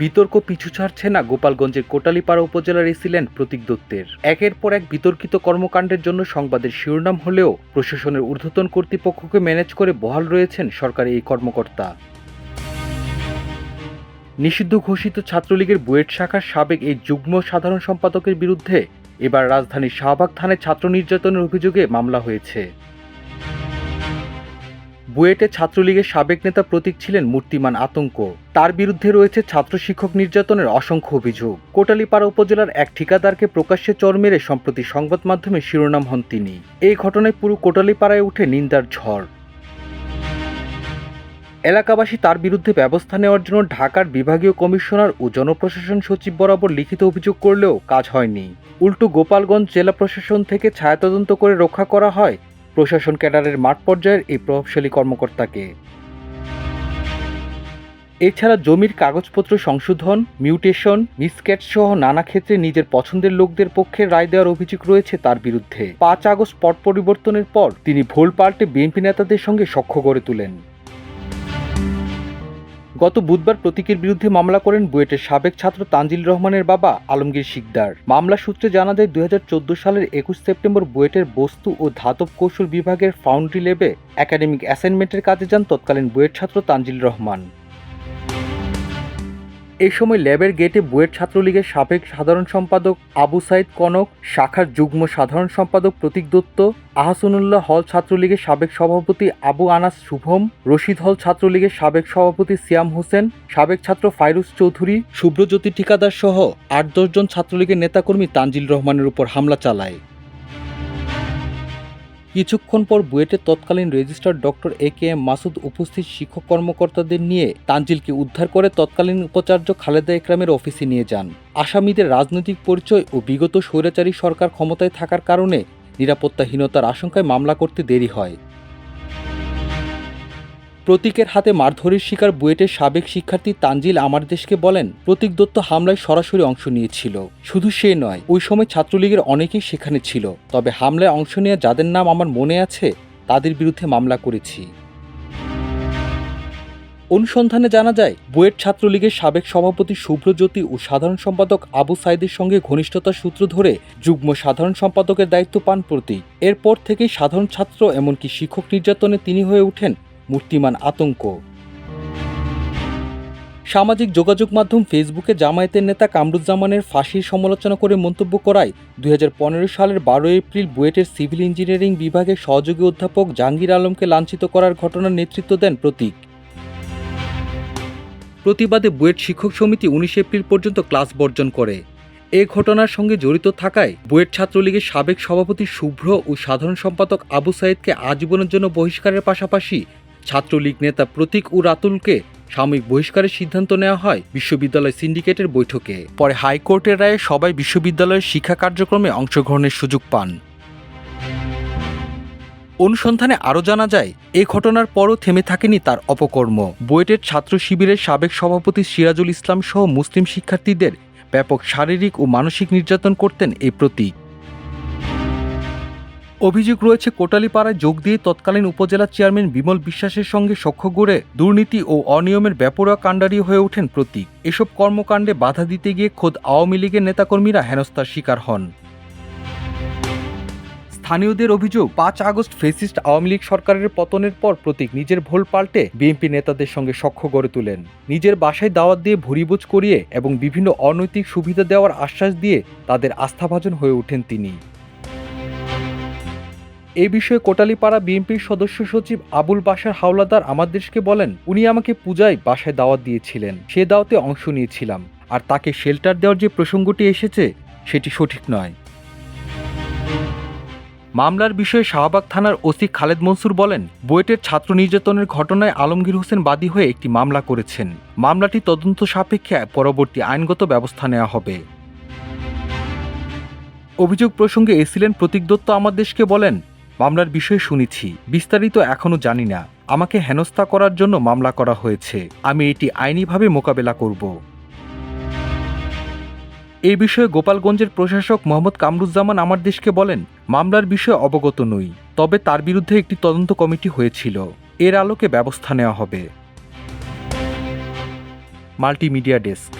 বিতর্ক পিছু ছাড়ছে না গোপালগঞ্জের কোটালীপাড়া উপজেলার এসিলেন্ট প্রতীক দত্তের। একের পর এক বিতর্কিত কর্মকাণ্ডের জন্য সংবাদের শিরোনাম হলেও প্রশাসনের ঊর্ধ্বতন কর্তৃপক্ষকে ম্যানেজ করে বহাল রয়েছেন সরকারি এই কর্মকর্তা। নিষিদ্ধ ঘোষিত ছাত্রলীগের বুয়েট শাখার সাবেক এই যুগ্ম সাধারণ সম্পাদকের বিরুদ্ধে এবার রাজধানীর শাহবাগ থানায় ছাত্র নির্যাতনের অভিযোগে মামলা হয়েছে। বুয়েটে ছাত্রলীগের সাবেক নেতা প্রতীক ছিলেন মূর্তিমান আতঙ্ক। তার বিরুদ্ধে রয়েছে ছাত্র শিক্ষক নির্যাতনের অসংখ্য অভিযোগ। কোটালীপাড়া উপজেলার এক ঠিকাদারকে প্রকাশ্যে চর মেরে সম্প্রতি সংবাদ মাধ্যমে শিরোনাম হন তিনি। এই ঘটনায় পুরো কোটালীপাড়ায় উঠে নিন্দার ঝড়। এলাকাবাসী তার বিরুদ্ধে ব্যবস্থা নেওয়ার জন্য ঢাকার বিভাগীয় কমিশনার ও জনপ্রশাসন সচিব বরাবর লিখিত অভিযোগ করলেও কাজ হয়নি। উল্টো গোপালগঞ্জ জেলা প্রশাসন থেকে ছায়াতদন্ত করে রক্ষা করা হয় প্রশাসন ক্যাডারের মাঠ পর্যায়ের এই প্রভাবশালী কর্মকর্তাকে। এছাড়া জমির কাগজপত্র সংশোধন, মিউটেশন মিসক্যাট সহ নানা ক্ষেত্রে নিজের পছন্দের লোকদের পক্ষে রায় দেওয়ার অভিযোগ রয়েছে তার বিরুদ্ধে। পাঁচ আগস্ট পট পরিবর্তনের পর তিনি ভোল পাল্টে বিএনপি নেতাদের সঙ্গে সখ্য গড়ে তোলেন। গত বুধবার প্রতীকের বিরুদ্ধে মামলা করেন বুয়েটের সাবেক ছাত্র তানজিল রহমানের বাবা আলমগীর শিকদার। মামলা সূত্রে জানা যায়, দুই হাজার চোদ্দ সালের একুশ সেপ্টেম্বর বুয়েটের বস্তু ও ধাতব কৌশল বিভাগের ফাউন্ড্রি লেবে একাডেমিক অ্যাসাইনমেন্টের কাজে যান তৎকালীন বুয়েট ছাত্র তানজিল রহমান। এই সময় ল্যাবের গেটে বুয়েট ছাত্রলীগের সাবেক সাধারণ সম্পাদক আবু সাইদ কনক, শাখার যুগ্ম সাধারণ সম্পাদক প্রতীক দত্ত, আহসানুল্লাহ হল ছাত্রলীগের সাবেক সভাপতি আবু আনাস শুভম, রশিদ হল ছাত্রলীগের সাবেক সভাপতি সিয়াম হোসেন, সাবেক ছাত্র ফাইরুজ চৌধুরী শুভ্রজ্যোতি ঠিকাদার সহ আট দশজন ছাত্রলীগের নেতাকর্মী তানজিল রহমানের উপর হামলা চালায়। কিছুক্ষণ পর বুয়েটের তৎকালীন registrar doctor A K M Masud উপস্থিত শিক্ষক কর্মকর্তাদের নিয়ে তানজিলকে উদ্ধার করে তৎকালীন উপাচার্য খালেদা একরামের অফিসে নিয়ে যান। আসামিদের রাজনৈতিক পরিচয় ও বিগত স্বৈরাচারী সরকার ক্ষমতায় থাকার কারণে নিরাপত্তাহীনতার আশঙ্কায় মামলা করতে দেরি হয়। প্রতীকের হাতে মারধরের শিকার বুয়েটের সাবেক শিক্ষার্থী তানজিল আমার দেশকে বলেন, প্রতীক দত্ত হামলায় সরাসরি অংশ নিয়েছিল। শুধু সে নয়, ওই সময় ছাত্রলীগের অনেকেই সেখানে ছিল। তবে হামলায় অংশ নেওয়া যাদের নাম আমার মনে আছে, তাদের বিরুদ্ধে মামলা করেছি। অনুসন্ধানে জানা যায়, বুয়েট ছাত্রলীগের সাবেক সভাপতি শুভ্রজ্যোতি ও সাধারণ সম্পাদক আবু সাইদের সঙ্গে ঘনিষ্ঠতার সূত্র ধরে যুগ্ম সাধারণ সম্পাদকের দায়িত্ব পান প্রতীক। এরপর থেকেই সাধারণ ছাত্র, এমনকি শিক্ষক নির্যাতনে তিনি হয়ে ওঠেন মূর্তিমান আতঙ্ক। সামাজিক যোগাযোগ মাধ্যম ফেসবুকে জামায়াতের নেতা কামরুজ্জামানের ফাঁসির সমালোচনা করে মন্তব্য করায় দু হাজার পনেরো সালের বারো এপ্রিল বুয়েটের সিভিল ইঞ্জিনিয়ারিং বিভাগের সহযোগী অধ্যাপক জাহাঙ্গীর আলমকে লাঞ্ছিত করার ঘটনার নেতৃত্ব দেন প্রতীক। প্রতিবাদে বুয়েট শিক্ষক সমিতি উনিশ এপ্রিল পর্যন্ত ক্লাস বর্জন করে। এ ঘটনার সঙ্গে জড়িত থাকায় বুয়েট ছাত্রলীগের সাবেক সভাপতি শুভ্র ও সাধারণ সম্পাদক আবু সাইদকে আজীবনের জন্য বহিষ্কারের পাশাপাশি ছাত্রলীগ নেতা প্রতীক ও রাতুলকে সাময়িক বহিষ্কারের সিদ্ধান্ত নেওয়া হয় বিশ্ববিদ্যালয় সিন্ডিকেটের বৈঠকে। পরে হাইকোর্টের রায়ে সবাই বিশ্ববিদ্যালয়ের শিক্ষা কার্যক্রমে অংশগ্রহণের সুযোগ পান। অনুসন্ধানে আরও জানা যায় এই ঘটনার পরও থেমে থাকেনি তার অপকর্ম। বুয়েটের ছাত্র শিবিরের সাবেক সভাপতি সিরাজুল ইসলাম সহ মুসলিম শিক্ষার্থীদের ব্যাপক শারীরিক ও মানসিক নির্যাতন করতেন এই প্রতীক। অভিযোগ রয়েছে, কোটালীপাড়ায় যোগ দিয়ে তৎকালীন উপজেলা চেয়ারম্যান বিমল বিশ্বাসের সঙ্গে সখ্য গড়ে দুর্নীতি ও অনিয়মের ব্যাপরোয়া কাণ্ডারি হয়ে ওঠেন প্রতীক। এসব কর্মকাণ্ডে বাধা দিতে গিয়ে খোদ আওয়ামী লীগের নেতাকর্মীরা হেনস্থার শিকার হন। স্থানীয়দের অভিযোগ, পাঁচ আগস্ট ফেসিস্ট আওয়ামী লীগ সরকারের পতনের পর প্রতীক নিজের ভোল পাল্টে বিএনপি নেতাদের সঙ্গে সখ্য গড়ে তোলেন। নিজের বাসায় দাওয়াত দিয়ে ভুরিবোজ করিয়ে এবং বিভিন্ন অনৈতিক সুবিধা দেওয়ার আশ্বাস দিয়ে তাদের আস্থাভাজন হয়ে ওঠেন তিনি। এই বিষয়ে কোটালীপাড়া বিএনপির সদস্য সচিব আবুল বাসার হাওলাদার আমার দেশকে বলেন, উনি আমাকে পূজায় বাসায় দাওয়াত দিয়েছিলেন। সে দাওয়াতে অংশ নিয়েছিলাম। আর তাকে শেল্টার দেওয়ার যে প্রসঙ্গটি এসেছে, সেটি সঠিক নয়। মামলার বিষয়ে শাহবাগ থানার ওসি খালেদ মনসুর বলেন, বুয়েটের ছাত্র নির্যাতনের ঘটনায় আলমগীর হোসেন বাদী হয়ে একটি মামলা করেছেন। মামলাটি তদন্ত সাপেক্ষে পরবর্তী আইনগত ব্যবস্থা নেওয়া হবে। অভিযোগ প্রসঙ্গে এসিলেন প্রতীক দত্ত আমার দেশকে বলেন মামলার বিষয়ে শুনেছি। বিস্তারিত এখনও জানি না। আমাকে হেনস্থা করার জন্য মামলা করা হয়েছে। আমি এটি আইনিভাবে মোকাবেলা করব। এই বিষয়ে গোপালগঞ্জের প্রশাসক মোহাম্মদ কামরুজ্জামান আমার দেশকে বলেন, মামলার বিষয়ে অবগত নই, তবে তার বিরুদ্ধে একটি তদন্ত কমিটি হয়েছিল। এর আলোকে ব্যবস্থা নেওয়া হবে। Multimedia desk.